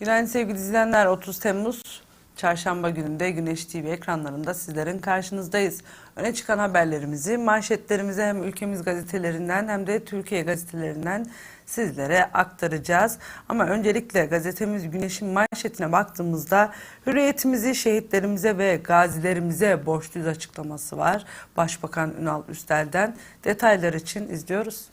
Günaydın sevgili izleyenler. 30 Temmuz Çarşamba gününde Güneş TV ekranlarında sizlerin karşınızdayız. Öne çıkan haberlerimizi manşetlerimize hem ülkemiz gazetelerinden hem de Türkiye gazetelerinden sizlere aktaracağız. Ama öncelikle gazetemiz Güneş'in manşetine baktığımızda hürriyetimizi şehitlerimize ve gazilerimize borçluyuz açıklaması var. Başbakan Ünal Üstel'den detaylar için izliyoruz.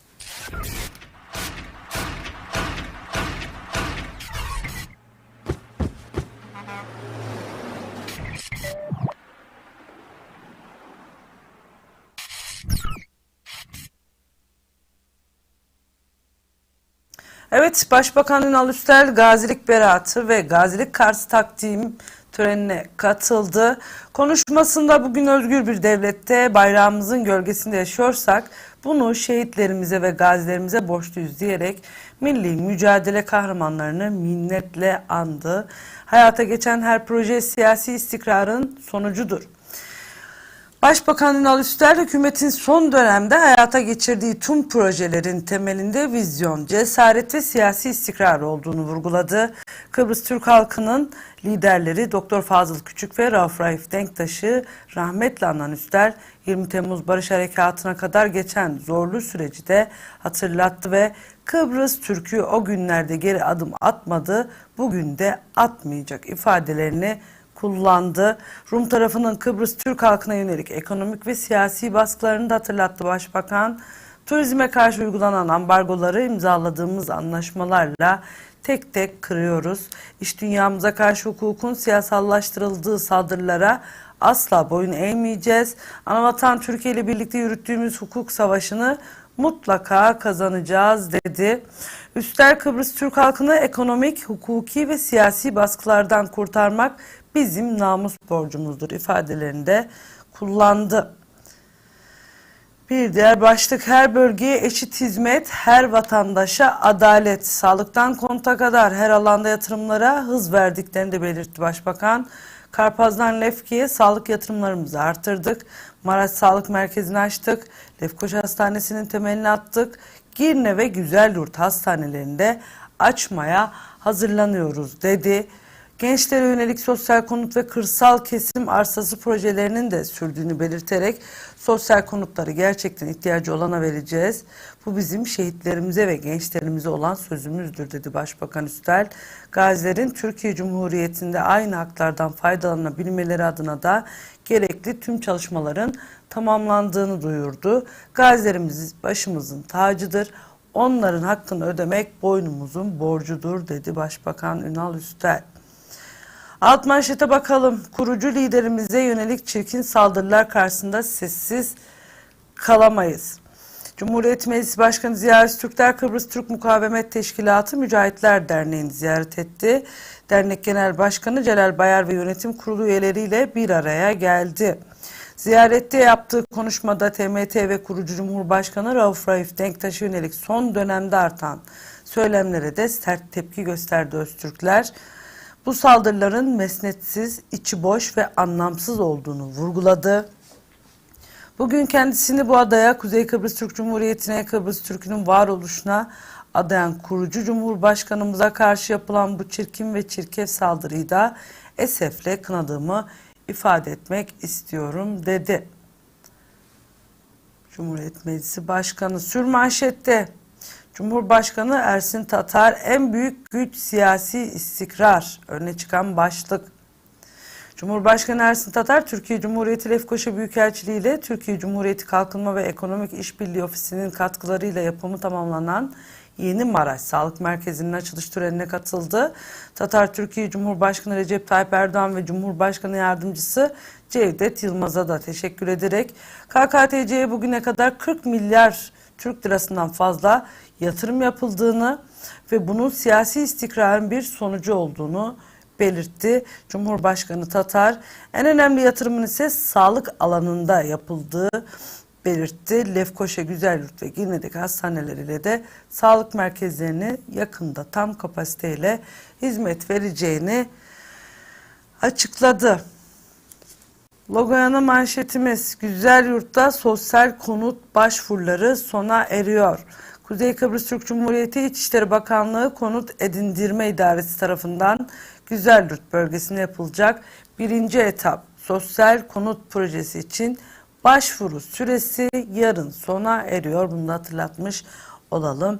Evet, Başbakan Ünal Üstel gazilik beratı ve gazilik karşı takdim törenine katıldı. Konuşmasında bugün özgür bir devlette bayrağımızın gölgesinde yaşıyorsak bunu şehitlerimize ve gazilerimize borçluyuz diyerek milli mücadele kahramanlarını minnetle andı. Hayata geçen her proje siyasi istikrarın sonucudur. Başbakan Ünal Üstel hükümetin son dönemde hayata geçirdiği tüm projelerin temelinde vizyon, cesaret ve siyasi istikrar olduğunu vurguladı. Kıbrıs Türk halkının liderleri Doktor Fazıl Küçük ve Rauf Raif Denktaş'ı rahmetle anan Üstel 20 Temmuz Barış Harekatı'na kadar geçen zorlu süreci de hatırlattı ve Kıbrıs Türk'ü o günlerde geri adım atmadı, bugün de atmayacak ifadelerini kullandı. Rum tarafının Kıbrıs Türk halkına yönelik ekonomik ve siyasi baskılarını da hatırlattı Başbakan. Turizme karşı uygulanan ambargoları imzaladığımız anlaşmalarla tek tek kırıyoruz. İş dünyamıza karşı hukukun siyasallaştırıldığı saldırılara asla boyun eğmeyeceğiz. Anavatan Türkiye ile birlikte yürüttüğümüz hukuk savaşını mutlaka kazanacağız dedi. Üster Kıbrıs Türk halkını ekonomik, hukuki ve siyasi baskılardan kurtarmak bizim namus borcumuzdur ifadelerinde kullandı. Bir diğer başlık her bölgeye eşit hizmet, her vatandaşa adalet, sağlıktan konta kadar her alanda yatırımlara hız verdiklerini de belirtti Başbakan. Karpaz'dan Lefki'ye sağlık yatırımlarımızı artırdık. Maraş Sağlık Merkezi'ni açtık. Lefkoş Hastanesi'nin temelini attık. Girne ve Güzelyurt hastanelerinde açmaya hazırlanıyoruz dedi. Gençlere yönelik sosyal konut ve kırsal kesim arsası projelerinin de sürdüğünü belirterek sosyal konutları gerçekten ihtiyacı olana vereceğiz. Bu bizim şehitlerimize ve gençlerimize olan sözümüzdür dedi Başbakan Üstel. Gazilerin Türkiye Cumhuriyeti'nde aynı haklardan faydalanabilmeleri adına da gerekli tüm çalışmaların tamamlandığını duyurdu. Gazilerimiz başımızın tacıdır. Onların hakkını ödemek boynumuzun borcudur dedi Başbakan Ünal Üstel. Alt manşete bakalım. Kurucu liderimize yönelik çirkin saldırılar karşısında sessiz kalamayız. Cumhuriyet Meclisi Başkanı Ziya Türkler Kıbrıs Türk Mukavemet Teşkilatı Mücahitler Derneği'ni ziyaret etti. Dernek Genel Başkanı Celal Bayar ve yönetim kurulu üyeleriyle bir araya geldi. Ziyarette yaptığı konuşmada TMT ve kurucu Cumhurbaşkanı Rauf Raif Denktaş'a yönelik son dönemde artan söylemlere de sert tepki gösterdi Öztürkler. Bu saldırıların mesnetsiz, içi boş ve anlamsız olduğunu vurguladı. Bugün kendisini bu adaya Kuzey Kıbrıs Türk Cumhuriyeti'ne, Kıbrıs Türk'ünün varoluşuna adayan kurucu Cumhurbaşkanımıza karşı yapılan bu çirkin ve çirkef saldırıyı da esefle kınadığımı ifade etmek istiyorum dedi. Cumhuriyet Meclisi Başkanı sürmanşette Cumhurbaşkanı Ersin Tatar en büyük güç siyasi istikrar öne çıkan başlık. Cumhurbaşkanı Ersin Tatar, Türkiye Cumhuriyeti Lefkoşa Büyükelçiliği ile Türkiye Cumhuriyeti Kalkınma ve Ekonomik İşbirliği Ofisi'nin katkılarıyla yapımı tamamlanan Yeni Maraş Sağlık Merkezi'nin açılış törenine katıldı. Tatar Türkiye Cumhurbaşkanı Recep Tayyip Erdoğan ve Cumhurbaşkanı Yardımcısı Cevdet Yılmaz'a da teşekkür ederek KKTC'ye bugüne kadar 40 milyar Türk lirasından fazla yatırım yapıldığını ve bunun siyasi istikrarın bir sonucu olduğunu belirtti. Cumhurbaşkanı Tatar en önemli yatırımın ise sağlık alanında yapıldığı belirtti. Lefkoşa, Güzelyurt ve Girne'deki hastaneleriyle de sağlık merkezlerini yakında tam kapasiteyle hizmet vereceğini açıkladı. Logoyanı manşetimiz Güzel Yurt'ta sosyal konut başvuruları sona eriyor. Kuzey Kıbrıs Türk Cumhuriyeti İçişleri Bakanlığı Konut Edindirme İdaresi tarafından Güzelyurt bölgesinde yapılacak birinci etap sosyal konut projesi için başvuru süresi yarın sona eriyor. Bunu da hatırlatmış olalım.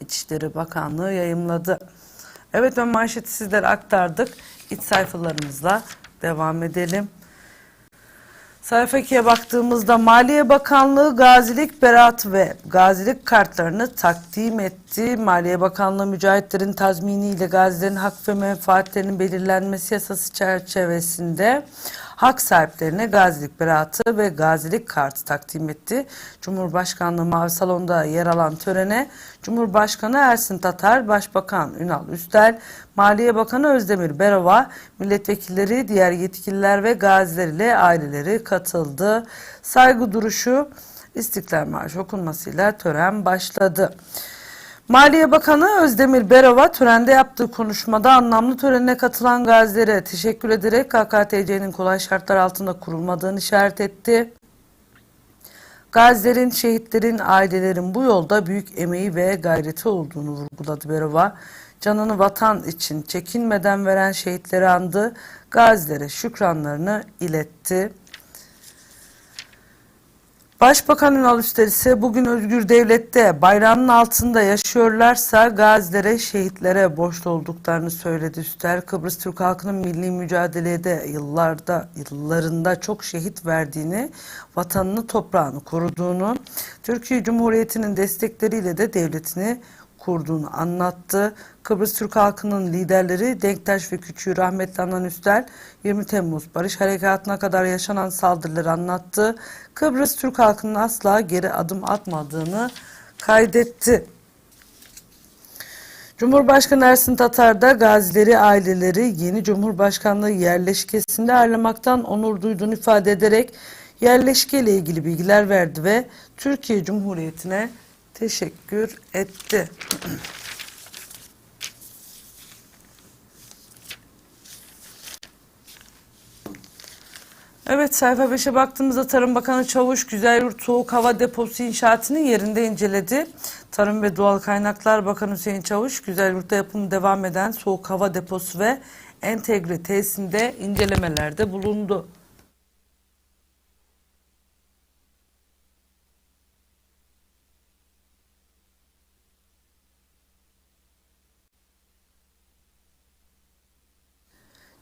İçişleri Bakanlığı yayımladı. Evet ön manşeti sizlere aktardık. İç sayfalarımızla devam edelim. Sayfa 2'ye baktığımızda Maliye Bakanlığı gazilik berat ve gazilik kartlarını takdim etti. Maliye Bakanlığı mücahitlerin tazminiyle gazilerin hak ve menfaatlerinin belirlenmesi yasası çerçevesinde hak sahiplerine gazilik beratı ve gazilik kartı takdim etti. Cumhurbaşkanlığı Mavi Salon'da yer alan törene Cumhurbaşkanı Ersin Tatar, Başbakan Ünal Üstel, Maliye Bakanı Özdemir Berova, milletvekilleri, diğer yetkililer ve gaziler ile aileleri katıldı. Saygı duruşu İstiklal Marşı okunmasıyla tören başladı. Maliye Bakanı Özdemir Berova törende yaptığı konuşmada anlamlı törenine katılan gazilere teşekkür ederek KKTC'nin kolay şartlar altında kurulmadığını işaret etti. Gazilerin, şehitlerin, ailelerin bu yolda büyük emeği ve gayreti olduğunu vurguladı Berova. Canını vatan için çekinmeden veren şehitleri andı, gazilere şükranlarını iletti. Başbakan Ünal Üstel ise bugün özgür devlette bayrağının altında yaşıyorlarsa gazilere, şehitlere borçlu olduklarını söyledi Üstel. Kıbrıs Türk halkının milli mücadelede yıllarda, yıllarında çok şehit verdiğini, vatanını, toprağını koruduğunu, Türkiye Cumhuriyeti'nin destekleriyle de devletini kurduğunu anlattı. Kıbrıs Türk halkının liderleri Denktaş ve Küçüğü rahmetli Adnan Üstel 20 Temmuz Barış Harekatı'na kadar yaşanan saldırıları anlattı. Kıbrıs Türk halkının asla geri adım atmadığını kaydetti. Cumhurbaşkanı Ersin Tatar da gazileri, aileleri yeni Cumhurbaşkanlığı yerleşkesinde ağırlamaktan onur duyduğunu ifade ederek yerleşke ile ilgili bilgiler verdi ve Türkiye Cumhuriyeti'ne teşekkür etti. Evet sayfa 5'e baktığımızda Tarım Bakanı Çavuş Güzelyurt Soğuk Hava Deposu inşaatını yerinde inceledi. Tarım ve Doğal Kaynaklar Bakanı Hüseyin Çavuş Güzelyurt'ta yapımı devam eden soğuk hava deposu ve entegre tesisinde incelemelerde bulundu.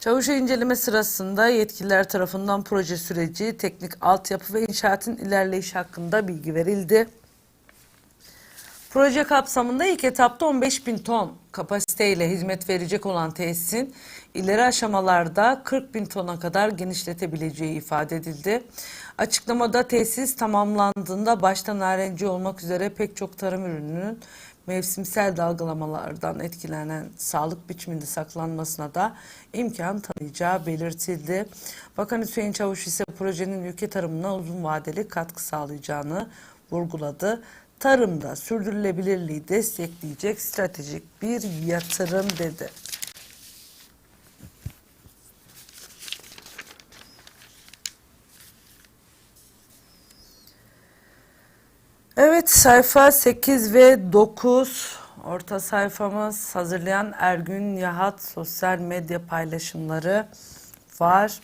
Çavuş'a inceleme sırasında yetkililer tarafından proje süreci, teknik altyapı ve inşaatın ilerleyiş hakkında bilgi verildi. Proje kapsamında ilk etapta 15 bin ton kapasiteyle hizmet verecek olan tesisin ileri aşamalarda 40 bin tona kadar genişletebileceği ifade edildi. Açıklamada tesis tamamlandığında başta narenci olmak üzere pek çok tarım ürününün mevsimsel dalgalamalardan etkilenen sağlık biçiminde saklanmasına da imkan tanıyacağı belirtildi. Bakan Hüseyin Çavuş ise projenin ülke tarımına uzun vadeli katkı sağlayacağını vurguladı. Tarımda sürdürülebilirliği destekleyecek stratejik bir yatırım dedi. Evet sayfa 8 ve 9 orta sayfamız hazırlayan Ergün Yahat sosyal medya paylaşımları var.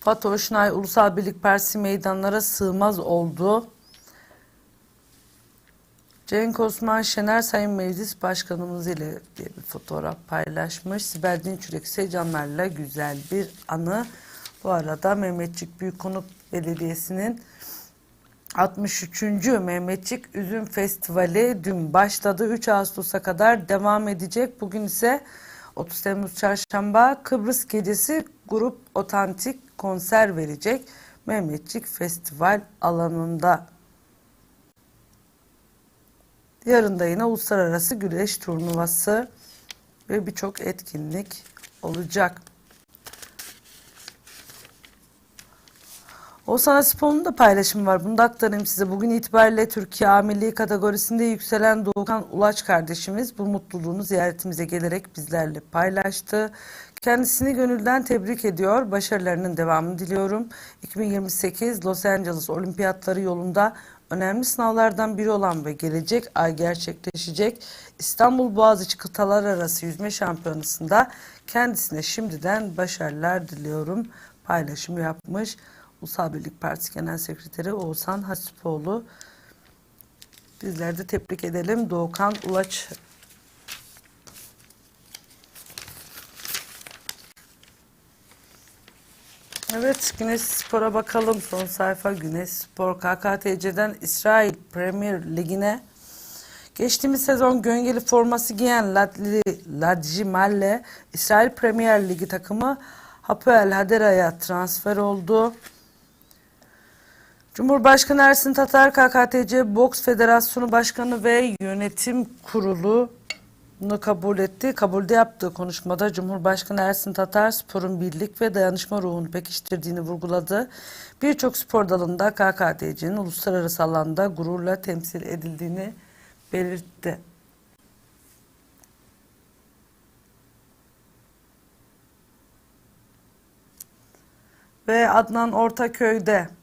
Fatoş Nay Ulusal Birlik Partisi meydanlara sığmaz oldu. Cenk Osman Şener Sayın Meclis Başkanımız ile diye bir fotoğraf paylaşmış. Sibel Dinçürek ise canlarla güzel bir anı. Bu arada Mehmetçik Büyükkonut Belediyesi'nin 63. Mehmetçik Üzüm Festivali dün başladı. 3 Ağustos'a kadar devam edecek. Bugün ise 30 Temmuz Çarşamba Kıbrıs Gecesi Grup Otantik konser verecek. Mehmetçik Festival alanında. Yarın da yine uluslararası güreş turnuvası ve birçok etkinlik olacak. Oğuzhan Spor'un da paylaşımı var. Bunu da aktarayım size. Bugün itibariyle Türkiye A Milli kategorisinde yükselen Doğukan Ulaç kardeşimiz bu mutluluğunu ziyaretimize gelerek bizlerle paylaştı. Kendisini gönülden tebrik ediyor. Başarılarının devamını diliyorum. 2028 Los Angeles Olimpiyatları yolunda önemli sınavlardan biri olan ve gelecek ay gerçekleşecek İstanbul Boğaziçi Kıtalar Arası Yüzme Şampiyonası'nda kendisine şimdiden başarılar diliyorum paylaşımı yapmış. Ulusal Birlik Partisi Genel Sekreteri Oğuzhan Hasipoğlu. Bizler de tebrik edelim Doğukan Ulaç Evet Güneş Spor'a bakalım. Son sayfa Güneş Spor KKTC'den İsrail Premier Ligi'ne geçtiğimiz sezon göngeli forması giyen Ladli Ladjimalle İsrail Premier Ligi takımı Hapoel Hadera'ya transfer oldu. Cumhurbaşkanı Ersin Tatar KKTC Boks Federasyonu Başkanı ve Yönetim Kurulu bunu kabul etti. Kabulde yaptığı konuşmada Cumhurbaşkanı Ersin Tatar sporun birlik ve dayanışma ruhunu pekiştirdiğini vurguladı. Birçok spor dalında KKTC'nin uluslararası alanda gururla temsil edildiğini belirtti. Ve Adnan Ortaköy'de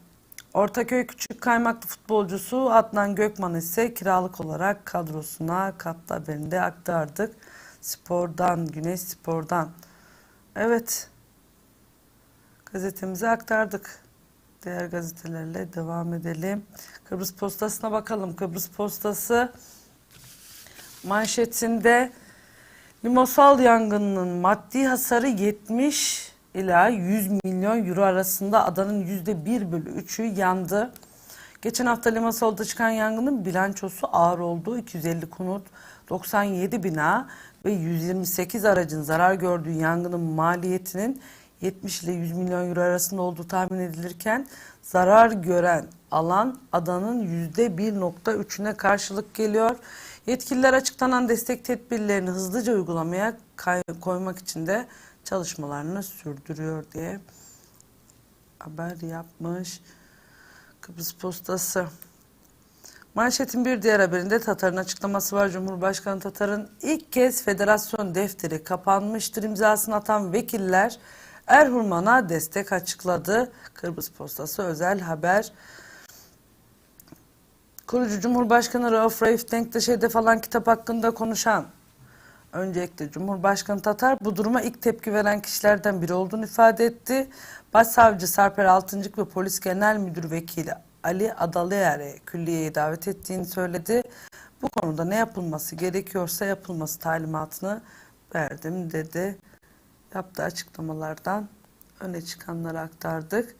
Ortaköy Küçük Kaymaklı futbolcusu Adnan Gökman ise kiralık olarak kadrosuna katlı haberinde aktardık. Spordan, Güneş Spor'dan. Evet. Gazetemize aktardık. Diğer gazetelerle devam edelim. Kıbrıs Postası'na bakalım. Kıbrıs Postası manşetinde limosal yangınının maddi hasarı 70 ila 100 milyon euro arasında adanın %1 bölü 3'ü yandı. Geçen hafta Limasol'da çıkan yangının bilançosu ağır oldu. 250 konut, 97 bina ve 128 aracın zarar gördüğü yangının maliyetinin 70 ile 100 milyon euro arasında olduğu tahmin edilirken zarar gören alan adanın %1.3'üne karşılık geliyor. Yetkililer açıklanan destek tedbirlerini hızlıca uygulamaya koymak için de çalışmalarını sürdürüyor diye haber yapmış Kıbrıs Postası. Manşetin bir diğer haberinde Tatar'ın açıklaması var. Cumhurbaşkanı Tatar'ın ilk kez federasyon defteri kapanmıştır imzasını atan vekiller Erhurman'a destek açıkladı. Kıbrıs Postası özel haber. Kurucu Cumhurbaşkanı Rauf Raif Denktaş hedef alan kitap hakkında konuşan Öncelikle Cumhurbaşkanı Tatar bu duruma ilk tepki veren kişilerden biri olduğunu ifade etti. Başsavcı Sarper Altıncık ve Polis Genel Müdür Vekili Ali Adalıer'e külliyeye davet ettiğini söyledi. Bu konuda ne yapılması gerekiyorsa yapılması talimatını verdim dedi. Yaptığı açıklamalardan öne çıkanları aktardık.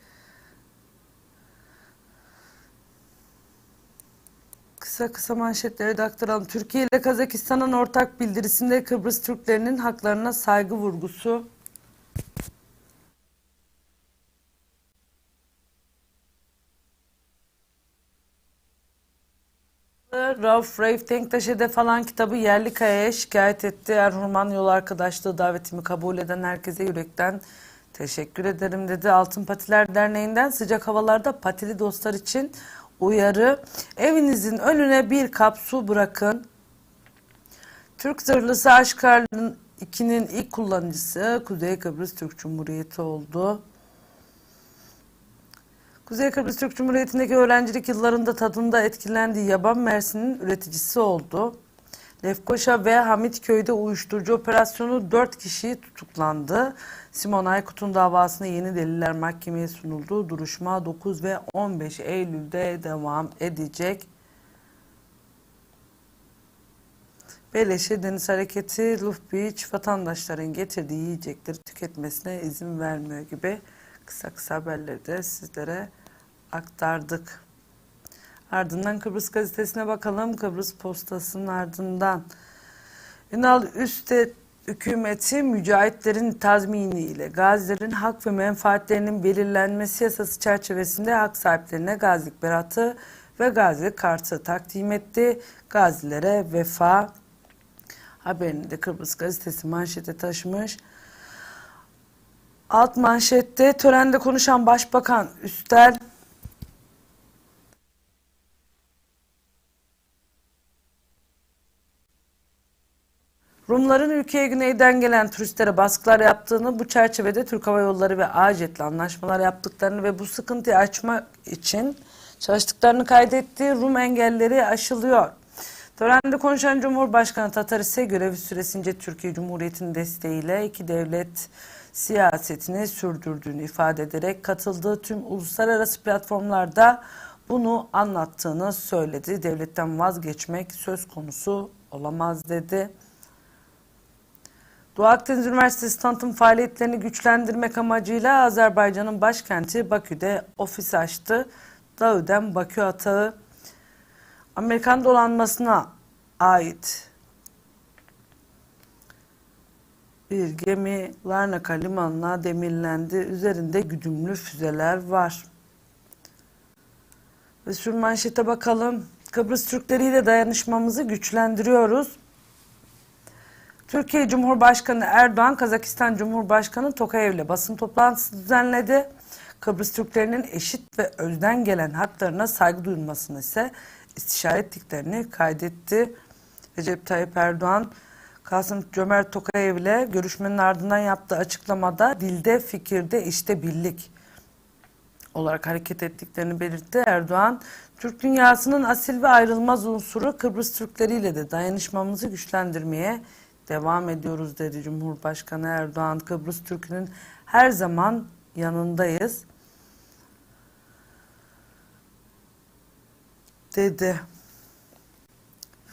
Kısa kısa manşetleri de aktaralım. Türkiye ile Kazakistan'ın ortak bildirisinde Kıbrıs Türklerinin haklarına saygı vurgusu. Rauf Raif Denktaş hedef alan kitabı Yerli Kaya'ya şikayet etti. Erhurman yol arkadaşlığı davetimi kabul eden herkese yürekten teşekkür ederim dedi. Altın Patiler Derneği'nden sıcak havalarda patili dostlar için uyarı. Evinizin önüne bir kap su bırakın. Türk zırhlısı Aşkar'ın 2'nin ilk kullanıcısı Kuzey Kıbrıs Türk Cumhuriyeti oldu. Kuzey Kıbrıs Türk Cumhuriyeti'ndeki öğrencilik yıllarında tadında etkilendiği yaban mersinin üreticisi oldu. Lefkoşa ve Hamitköy'de uyuşturucu operasyonu 4 kişi tutuklandı. Simon Aykut'un davasına yeni deliller mahkemeye sunuldu. Duruşma 9 ve 15 Eylül'de devam edecek. Beleşe Deniz Hareketi Luft Beach vatandaşların getirdiği yiyecekleri tüketmesine izin vermiyor gibi kısa kısa haberleri de sizlere aktardık. Ardından Kıbrıs gazetesine bakalım. Kıbrıs postasının ardından. Ünal Üste hükümeti mücahitlerin tazminiyle gazilerin hak ve menfaatlerinin belirlenmesi yasası çerçevesinde hak sahiplerine gazilik beratı ve gazilik kartı takdim etti. Gazilere vefa haberini de Kıbrıs gazetesi manşete taşımış. Alt manşette törende konuşan Başbakan Üstel Rumların ülkeye güneyden gelen turistlere baskılar yaptığını, bu çerçevede Türk Hava Yolları ve AJet'le anlaşmalar yaptıklarını ve bu sıkıntıyı açmak için çalıştıklarını kaydetti. Rum engelleri aşılıyor. Törende konuşan Cumhurbaşkanı Tatar ise görevi süresince Türkiye Cumhuriyeti'nin desteğiyle iki devlet siyasetini sürdürdüğünü ifade ederek katıldığı tüm uluslararası platformlarda bunu anlattığını söyledi. Devletten vazgeçmek söz konusu olamaz dedi. Doğu Akdeniz Üniversitesi tanıtım faaliyetlerini güçlendirmek amacıyla Azerbaycan'ın başkenti Bakü'de ofis açtı. Dağıdem Bakü atağı Amerikan dolanmasına ait bir gemi Larnaka limanına demirlendi. Üzerinde güdümlü füzeler var. Ve şu manşete bakalım. Kıbrıs Türkleriyle dayanışmamızı güçlendiriyoruz. Türkiye Cumhurbaşkanı Erdoğan, Kazakistan Cumhurbaşkanı Tokayev'le basın toplantısı düzenledi. Kıbrıs Türklerinin eşit ve özden gelen haklarına saygı duyulmasını ise istişare ettiklerini kaydetti. Recep Tayyip Erdoğan, Kasım Cömert Tokayev ile görüşmenin ardından yaptığı açıklamada dilde, fikirde, işte birlik olarak hareket ettiklerini belirtti. Erdoğan, Türk dünyasının asil ve ayrılmaz unsuru Kıbrıs Türkleriyle de dayanışmamızı güçlendirmeye devam ediyoruz dedi Cumhurbaşkanı Erdoğan. Kıbrıs Türk'ünün her zaman yanındayız dedi.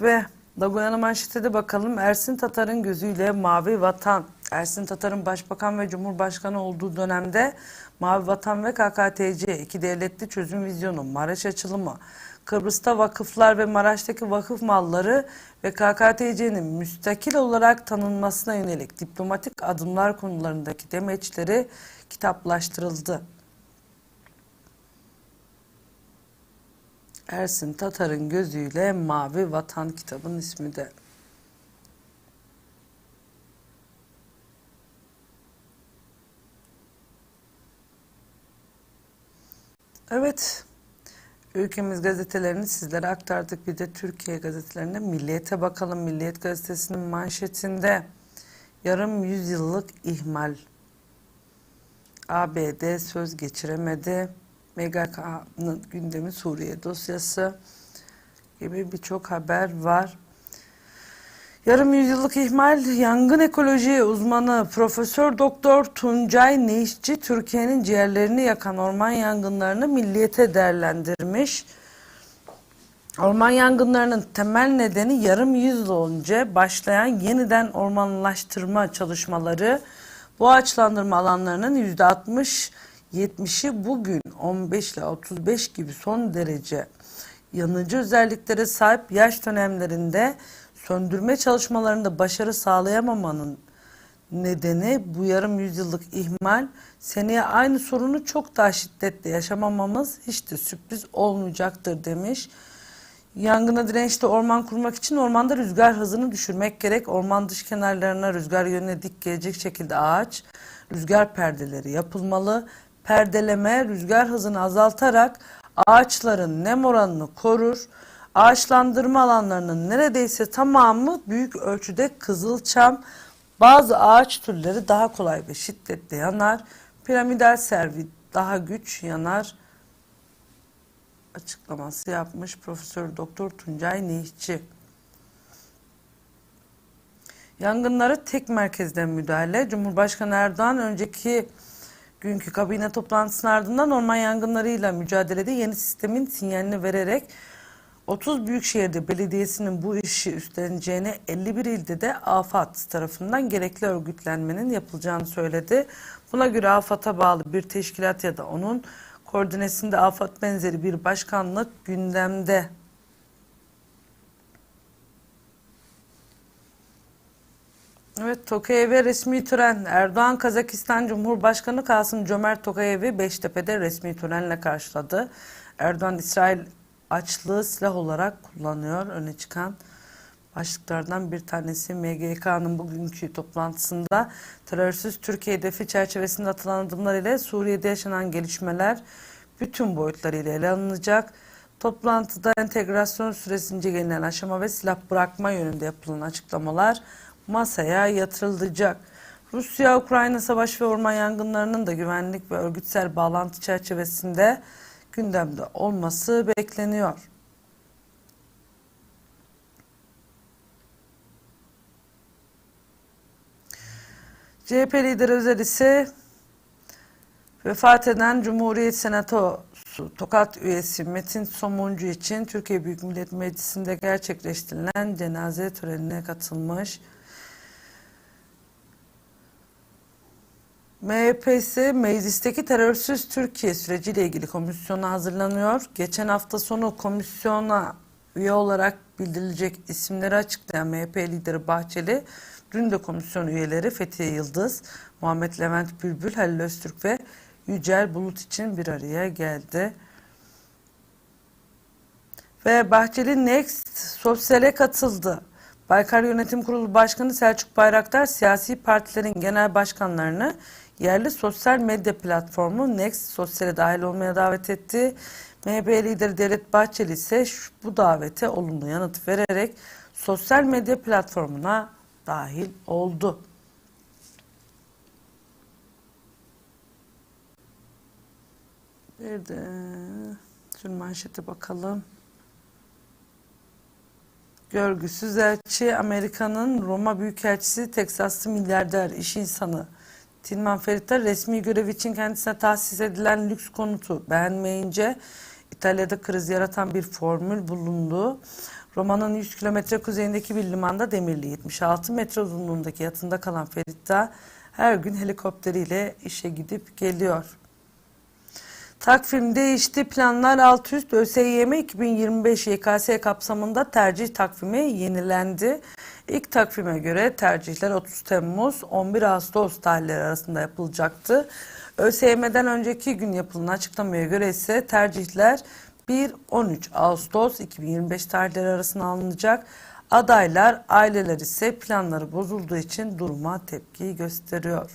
Ve Dagoyan'a manşete de bakalım. Ersin Tatar'ın gözüyle Mavi Vatan. Ersin Tatar'ın başbakan ve cumhurbaşkanı olduğu dönemde Mavi Vatan ve KKTC iki devletli çözüm vizyonu, Maraş açılımı, Kıbrıs'ta vakıflar ve Maraş'taki vakıf malları ve KKTC'nin müstakil olarak tanınmasına yönelik diplomatik adımlar konularındaki demeçleri kitaplaştırıldı. Ersin Tatar'ın gözüyle Mavi Vatan kitabın ismi de. Evet, ülkemiz gazetelerini sizlere aktardık. Bir de Türkiye gazetelerine Milliyet'e bakalım. Milliyet gazetesinin manşetinde yarım yüzyıllık ihmal. ABD söz geçiremedi. MGK'nın gündemi Suriye dosyası gibi birçok haber var. Yarım yüzyıllık ihmal yangın ekoloji uzmanı Profesör Doktor Tuncay Neyişçi Türkiye'nin ciğerlerini yakan orman yangınlarını milliyete değerlendirmiş. Orman yangınlarının temel nedeni yarım yüzyıl önce başlayan yeniden ormanlaştırma çalışmaları. Bu ağaçlandırma alanlarının %60 70'i bugün 15 ile 35 gibi son derece yanıcı özelliklere sahip yaş dönemlerinde söndürme çalışmalarında başarı sağlayamamanın nedeni bu yarım yüzyıllık ihmal seneye aynı sorunu çok daha şiddetle yaşamamamız hiç de sürpriz olmayacaktır demiş. Yangına dirençli orman kurmak için ormanda rüzgar hızını düşürmek gerek. Orman dış kenarlarına rüzgar yönüne dik gelecek şekilde ağaç, rüzgar perdeleri yapılmalı perdeleme rüzgar hızını azaltarak ağaçların nem oranını korur. Ağaçlandırma alanlarının neredeyse tamamı büyük ölçüde kızılçam. Bazı ağaç türleri daha kolay ve şiddetle yanar. Piramidal servi daha güç yanar açıklaması yapmış Profesör Doktor Tuncay Nehçi. Yangınlara tek merkezden müdahale. Cumhurbaşkanı Erdoğan önceki günkü kabine toplantısının ardından orman yangınlarıyla mücadelede yeni sistemin sinyalini vererek 30 büyükşehirde belediyesinin bu işi üstleneceğine 51 ilde de AFAD tarafından gerekli örgütlenmenin yapılacağını söyledi. Buna göre AFAD'a bağlı bir teşkilat ya da onun koordinesinde AFAD benzeri bir başkanlık gündemde Evet Tokayev'e resmi tören. Erdoğan Kazakistan Cumhurbaşkanı Kasım Cömert Tokayev'i Beştepe'de resmi törenle karşıladı. Erdoğan İsrail açlığı silah olarak kullanıyor. Öne çıkan başlıklardan bir tanesi MGK'nın bugünkü toplantısında terörsüz Türkiye hedefi çerçevesinde atılan adımlar ile Suriye'de yaşanan gelişmeler bütün boyutlarıyla ele alınacak. Toplantıda entegrasyon süresince gelinen aşama ve silah bırakma yönünde yapılan açıklamalar masaya yatırılacak. Rusya-Ukrayna savaş ve orman yangınlarının da güvenlik ve örgütsel bağlantı çerçevesinde gündemde olması bekleniyor. CHP lideri Özel ise vefat eden Cumhuriyet Senatosu Tokat üyesi Metin Somuncu için Türkiye Büyük Millet Meclisi'nde gerçekleştirilen cenaze törenine katılmış. MHP ise meclisteki terörsüz Türkiye süreciyle ilgili komisyona hazırlanıyor. Geçen hafta sonu komisyona üye olarak bildirilecek isimleri açıklayan MHP lideri Bahçeli, dün de komisyon üyeleri Fethiye Yıldız, Muhammed Levent Bülbül, Halil Öztürk ve Yücel Bulut için bir araya geldi. Ve Bahçeli Next Sosyal'e katıldı. Baykar Yönetim Kurulu Başkanı Selçuk Bayraktar siyasi partilerin genel başkanlarını yerli sosyal medya platformu Next Sosyal'e dahil olmaya davet etti. MHP lideri Devlet Bahçeli ise bu davete olumlu yanıt vererek sosyal medya platformuna dahil oldu. Bir de şu manşete bakalım. Görgüsüz elçi Amerika'nın Roma Büyükelçisi Teksaslı milyarder iş insanı Tilman Ferit'e resmi görev için kendisine tahsis edilen lüks konutu beğenmeyince İtalya'da kriz yaratan bir formül bulundu. Roma'nın 100 kilometre kuzeyindeki bir limanda demirli 76 metre uzunluğundaki yatında kalan Ferit'ta her gün helikopteriyle işe gidip geliyor. Takvim değişti. Planlar alt üst. ÖSYM 2025 YKS kapsamında tercih takvimi yenilendi. İlk takvime göre tercihler 30 Temmuz 11 Ağustos tarihleri arasında yapılacaktı. ÖSYM'den önceki gün yapılan açıklamaya göre ise tercihler 1-13 Ağustos 2025 tarihleri arasında alınacak. Adaylar, aileler ise planları bozulduğu için duruma tepki gösteriyor.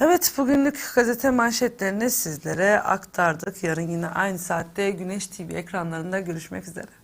Evet bugünlük gazete manşetlerini sizlere aktardık. Yarın yine aynı saatte Güneş TV ekranlarında görüşmek üzere.